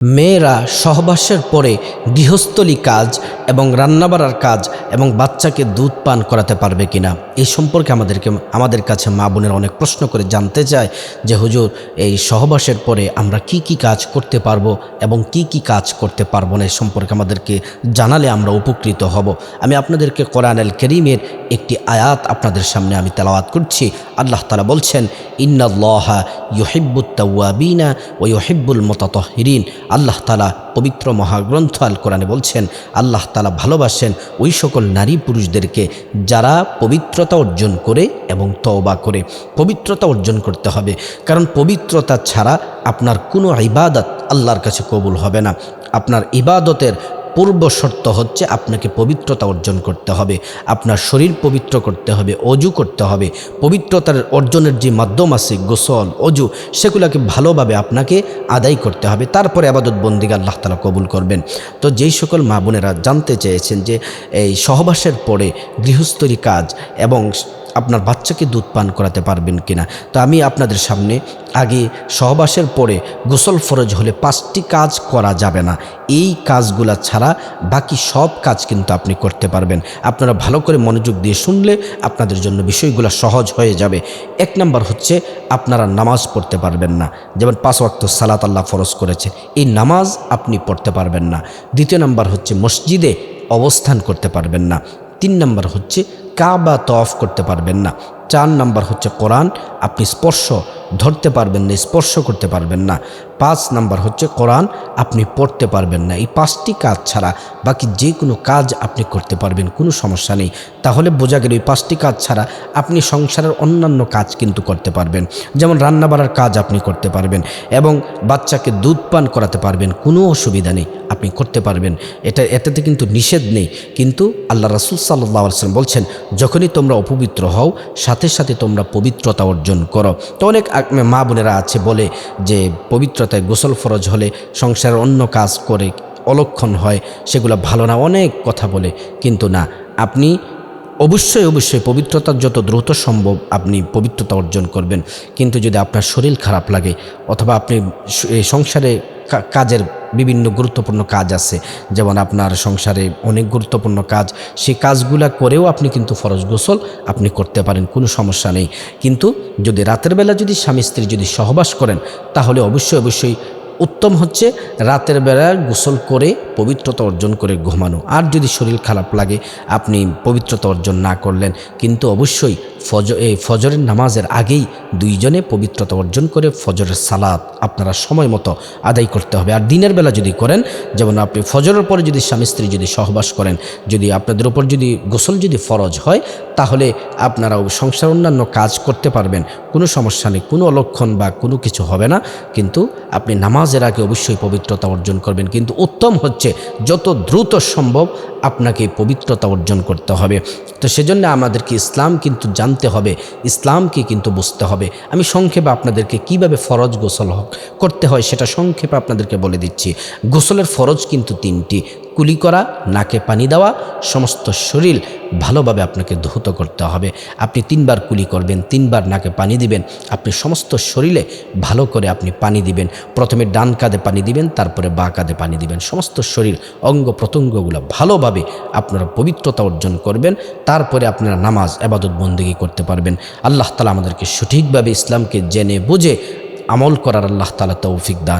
মেয়েরা সহবাসের পরে গৃহস্থলী কাজ এবং রান্নাবাড়ার কাজ এবং বাচ্চাকে দুধ পান করাতে পারবে কিনা? এই সম্পর্কে আমাদেরকে, আমাদের কাছে মা বোনের অনেক প্রশ্ন করে জানতে চায় যে, হুজুর, এই সহবাসের পরে আমরা কি কি কাজ করতে পারব এবং কি কি কাজ করতে পারব না? এই সম্পর্কে আমাদেরকে জানালে আমরা উপকৃত হব। আমি আপনাদেরকে কোরআনুল করিমের একটি আয়াত আপনাদের সামনে আমি তেলাওয়াত করছি। আল্লাহ তালা বলছেন, ইন্নাল্লাহা ইউহিব্বুত তাওয়াবিনা ও ইউহিব্বুল মুতাতাহহিরিন আল্লাহ তালা পবিত্র মহাগ্রন্থ আল কোরআনে বলছেন, আল্লাহ তালা ভালোবাসেন ওই সকল নারী পুরুষদেরকে যারা পবিত্রতা অর্জন করে এবং তওবা করে। পবিত্রতা অর্জন করতে হবে, কারণ পবিত্রতা ছাড়া আপনার কোনো ইবাদত আল্লাহর কাছে কবুল হবে না। আপনার ইবাদতের পূর্ব শর্ত হচ্ছে আপনাকে পবিত্রতা অর্জন করতে হবে। আপনার শরীর পবিত্র করতে হবে, অজু করতে হবে। পবিত্রতার অর্জনের যে মাধ্যম আছে, গোসল, অজু, সেগুলোকে ভালোভাবে আপনাকে আদায় করতে হবে। তারপরে আবাদত বন্দিকে আল্লাহ তালা কবুল করবেন। তো যেই সকল মা বোনেরা জানতে চেয়েছেন যে এই সহবাসের পরে গৃহস্থলী কাজ এবং আপনার বাচ্চাকে দুধ পান করাতে পারবেন কিনা। তো আমি আপনাদের সামনে আগে সহবাসের পরে গোসল ফরজ হলে পাঁচটি কাজ করা যাবে না। এই কাজগুলা ছাড়া বাকি সব কাজ কিন্তু আপনি করতে পারবেন। আপনারা ভালো করে মনোযোগ দিয়ে শুনলে আপনাদের জন্য বিষয়গুলো সহজ হয়ে যাবে। এক নাম্বার হচ্ছে আপনারা নামাজ পড়তে পারবেন না। যেমন পাঁচ ওয়াক্ত সালাত আল্লাহ ফরজ করেছে, এই নামাজ আপনি পড়তে পারবেন না। দ্বিতীয় নাম্বার হচ্ছে মসজিদে অবস্থান করতে পারবেন না। তিন নাম্বার হচ্ছে কাবা তফ করতে পারবেন না। চার নাম্বার হচ্ছে কোরআন। আপনি স্পর্শ ধরতে পারবেন না, স্পর্শ করতে পারবেন না। পাঁচ নাম্বার হচ্ছে কোরআন। আপনি পড়তে পারবেন না। এই পাঁচটি কাজ ছাড়া বাকি যে কোনো কাজ আপনি করতে পারবেন, কোনো সমস্যা নেই। তাহলে বোঝা গেল এই পাঁচটি কাজ ছাড়া আপনি সংসারের অন্যান্য কাজ কিন্তু করতে পারবেন। যেমন রান্না বাড়ার কাজ আপনি করতে পারবেন এবং বাচ্চাকে দুধ পান করাতে পারবেন, কোনো অসুবিধা নেই। আপনি করতে পারবেন। এটা, এটাতে কিন্তু নিষেধ নেই। কিন্তু আল্লাহ রাসুল সাল্লাহ আলসালাম বলছেন, যখনই তোমরা অপবিত্র হও, সাথে সাথে তোমরা পবিত্রতা অর্জন করো। তো অনেক মা বোনেরা আছে বলে যে, পবিত্রতায় গোসল ফরজ হলে সংসারের অন্য কাজ করে অলক্ষণ হয়, সেগুলো ভালো না, অনেক কথা বলে। কিন্তু না, আপনি অবশ্যই অবশ্যই পবিত্রতার যত দ্রুত সম্ভব আপনি পবিত্রতা অর্জন করবেন। কিন্তু যদি আপনার শরীর খারাপ লাগে, অথবা আপনি সংসারে কাজের বিভিন্ন গুরুত্বপূর্ণ কাজ আছে। যেমন আপনার সংসারে অনেক গুরুত্বপূর্ণ কাজ সেই কাজগুলা করেও আপনি কিন্তু ফরজ গোসল আপনি করতে পারেন, কোনো সমস্যা নেই। কিন্তু যদি রাতের বেলা যদি স্বামী স্ত্রী যদি সহবাস করেন, তাহলে অবশ্যই অবশ্যই উত্তম হচ্ছে রাতের বেলা গোসল করে পবিত্রতা অর্জন করে ঘুমানো। আর যদি শরীর খারাপ লাগে, আপনি পবিত্রতা অর্জন না করলেন, কিন্তু অবশ্যই ফজ এই ফজরের নামাজের আগেই দুইজনে পবিত্রতা অর্জন করে ফজরের সালাদ আপনারা সময় মতো আদায় করতে হবে। আর দিনের বেলা যদি করেন, যেমন আপনি ফজরের পরে যদি স্বামী স্ত্রী যদি সহবাস করেন, যদি আপনাদের উপর যদি গোসল যদি ফরজ হয়, তাহলে আপনারা সংসার অন্যান্য কাজ করতে পারবেন। কোনো সমস্যা নেই, কোনো অলক্ষণ বা কোনো কিছু হবে না, কিন্তু আপনি নামাজের আগে অবশ্যই পবিত্রতা অর্জন করবেন। কিন্তু উত্তম হচ্ছে যত দ্রুত সম্ভব আপনাকে পবিত্রতা অর্জন করতে হবে। তো সেজন্য আমাদেরকে ইসলাম কিন্তু জানতে হবে, ইসলামকে কিন্তু বুঝতে হবে। আমি সংক্ষেপে আপনাদেরকে কীভাবে ফরজ গোসল করতে হয় সেটা সংক্ষেপে আপনাদেরকে বলে দিচ্ছি। গোসলের ফরজ কিন্তু তিনটি কুলি করা, নাকে পানি দেওয়া, সমস্ত শরীর ভালোভাবে আপনাকে ধৌত করতে হবে। আপনি তিনবার কুলি করবেন, তিনবার নাকে পানি দিবেন, আপনি সমস্ত শরীরে ভালো করে আপনি পানি দিবেন। প্রথমে ডান কাঁধে পানি দিবেন, তারপরে বা কাঁধে পানি দিবেন। সমস্ত শরীর, অঙ্গ প্রত্যঙ্গগুলো ভালোভাবে আপনারা পবিত্রতা অর্জন করবেন, তারপরে আপনারা নামাজ, আবাদত, বন্দেগী করতে পারবেন। আল্লাহ তালা আমাদেরকে সঠিকভাবে ইসলামকে জেনে বুঝে আমল করার আল্লাহ তালা তৌফিক দান